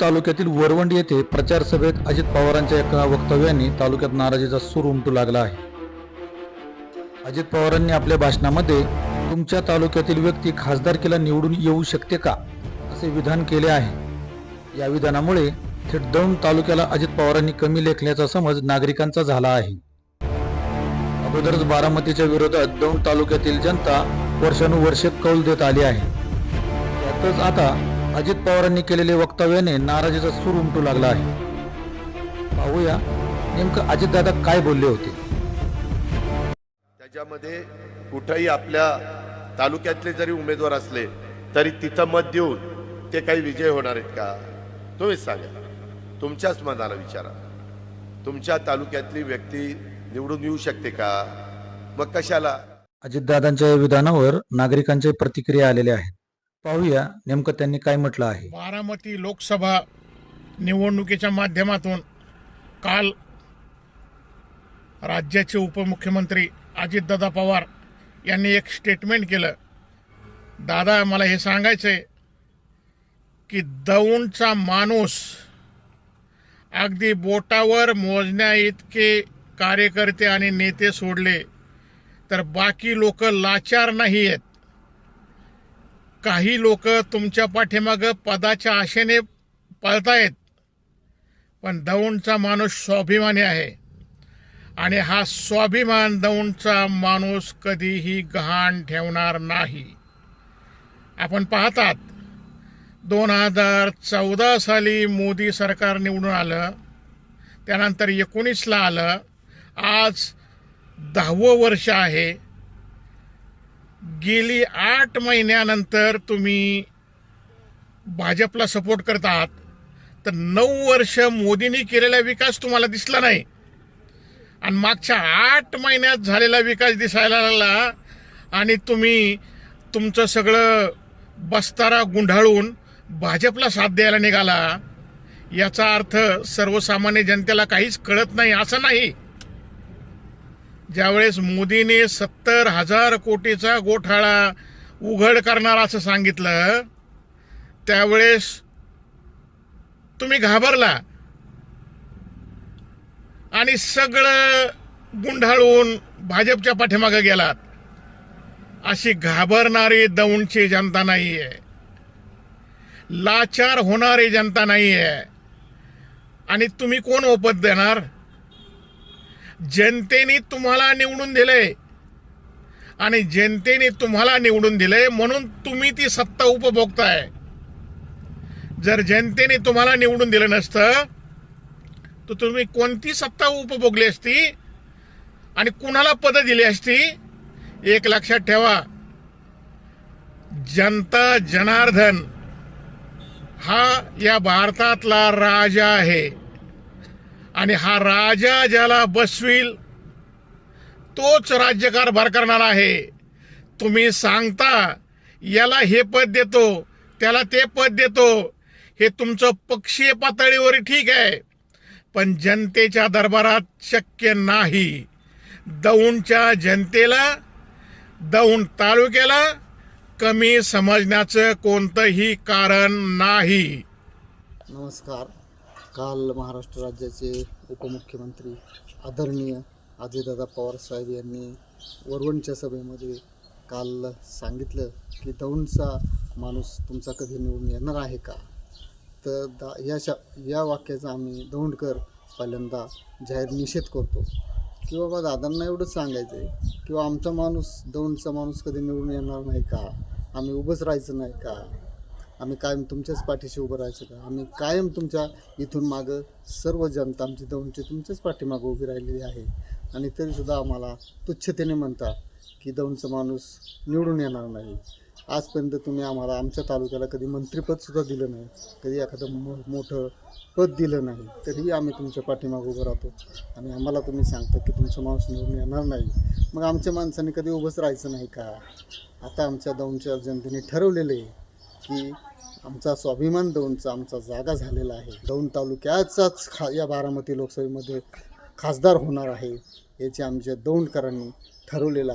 तालुक्यातील वरवंड येथे प्रचार सभेत अजित पवारांच्या एका वक्तव्याने तालुक्यात नाराजीचा सूर उमटू लागला आहे. अजित पवारांनी आपल्या भाषणामध्ये तुमच्या तालुक्यातील व्यक्ती खासदारकीला निवडून येऊ शकते का? असे विधान केले आहे. या विधानामुळे थेट दौंड तालुक्याला अजित पवारांनी कमी लेखल्याचा समज नागरिकांचा झाला आहे. अगोदरच बारामतीच्या विरोधात दौंड तालुक्यातील जनता वर्षानुवर्षे कौल देत आली आहे. त्यातच आता अजित पवारांनी केलेले वक्तव्याने नाराजीचा सूर उमटू लागला आहे. पाहूया नेमकं अजितदादा काय बोलले होते. त्याच्यामध्ये कुठंही आपल्या तालुक्यातले जरी उमेदवार असले तरी तिथं मत देऊन ते काही विजय होणार आहेत का? तुम्हीच सांगा. तुमच्याच मनाला विचारा. तुमच्या तालुक्यातली व्यक्ती निवडून येऊ शकते का? मग कशाला? अजितदादांच्या विधानावर नागरिकांच्या प्रतिक्रिया आलेल्या आहेत. पाहूया नेमकं त्यांनी काय म्हटलं आहे. बारामती लोकसभा निवडणुकीच्या माध्यमातून काल राज्याचे उपमुख्यमंत्री अजितदादा पवार यांनी एक स्टेटमेंट केलं. दादा मला हे सांगायचं आहे की दौंडचा माणूस अगदी बोटावर मोजण्या इतके कार्यकर्ते आणि नेते सोडले तर बाकी लोक लाचार नाही आहेत. काही लोक तुमच्या पाठीमागं पदाच्या आशेने पळतायत. पण दौंडचा माणूस स्वाभिमानी आहे. आणि हा स्वाभिमान दौंडचा माणूस कधीही गहाण ठेवणार नाही. आपण पाहतात दोन हजार चौदा साली मोदी सरकार निवडून आलं त्यानंतर एकोणीसला आलं. आज दहावं वर्ष आहे. गेली आठ महिन्यानंतर तुम्ही भाजपला सपोर्ट करतात तर नऊ वर्ष मोदींनी केलेला विकास तुम्हाला दिसला नाही. आणि मागच्या आठ महिन्यात झालेला विकास दिसायला लागला आणि तुम्ही तुमचं सगळं बस्तारा गुंढाळून भाजपला साथ द्यायला निघाला याचा अर्थ सर्वसामान्य जनतेला काहीच कळत नाही असं नाही. ज्यावेळेस मोदीने सत्तर हजार कोटीचा गोठाळा उघड करणार असं सांगितलं त्यावेळेस तुम्ही घाबरला. आणि सगळं गुंढाळून भाजपच्या पाठीमागे गेलात. अशी घाबरणारी दौंडची जनता नाहीये. लाचार होणारी जनता नाहीये. आणि तुम्ही कोण ओपत देणार? जनतेने तुम्हाला निवडून दिलंय. आणि जनतेने तुम्हाला निवडून दिलंय म्हणून तुम्ही ती सत्ता उपभोगताय. जर जनतेने तुम्हाला निवडून दिलं नसतं तर तुम्ही कोणती सत्ता उपभोगली असती आणि कुणाला पद दिली असती एक लक्षात ठेवा. जनता जनार्दन हा या भारतातला राजा आहे. आणि हा राजा ज्याला बसविल तोच राज्यकारभार करणार आहे. तुम्ही सांगता याला हे पद देतो त्याला ते पद देतो. हे तुमचं पक्षीय पातळीवर ठीक आहे पण जनतेच्या दरबारात शक्य नाही. दौंडच्या जनतेला दौंड तालुक्याला कमी समजण्याचं कोणतंही कारण नाही. नमस्कार. काल महाराष्ट्र राज्याचे उपमुख्यमंत्री आदरणीय अजयदादा पवार साहेब यांनी वरवणच्या सभेमध्ये काल सांगितलं की दौंडचा माणूस तुमचा कधी निवडून येणार आहे का? तर दा या शा या वाक्याचा आम्ही दौंडकर पहिल्यांदा जाहीर निषेध करतो की बाबा दादांना एवढंच सांगायचं आहे किंवा आमचा माणूस दौंडचा माणूस कधी निवडून येणार नाही का? आम्ही उभंच राहायचं नाही का? आम्ही कायम तुमच्याच पाठीशी उभं राहायचं का? आम्ही कायम तुमच्या इथून मागं सर्व जनता आमची दौंडची तुमच्याच पाठीमागं उभी राहिलेली आहे. आणि तरीसुद्धा आम्हाला तुच्छतेने म्हणता की दौंडचा माणूस निवडून येणार नाही. आजपर्यंत तुम्ही आम्हाला आमच्या तालुक्याला कधी मंत्रिपदसुद्धा दिलं नाही कधी एखादं मो मोठं पद दिलं नाही तरीही आम्ही तुमच्या पाठीमागं उभं राहतो. आणि आम्हाला तुम्ही सांगता की तुमचा माणूस निवडून येणार नाही. मग आमच्या माणसाने कधी उभंच राहायचं नाही का? आता आमच्या दौंडच्या जनतेने ठरवलेलं आहे की आमचा स्वाभिमान दौंडचा आमचा जागा झालेला आहे. दौंड तालुक्याचाच खा या बारामती लोकसभेमध्ये खासदार होणार आहे याचे आमच्या दौंडकरांनी ठरवलेलं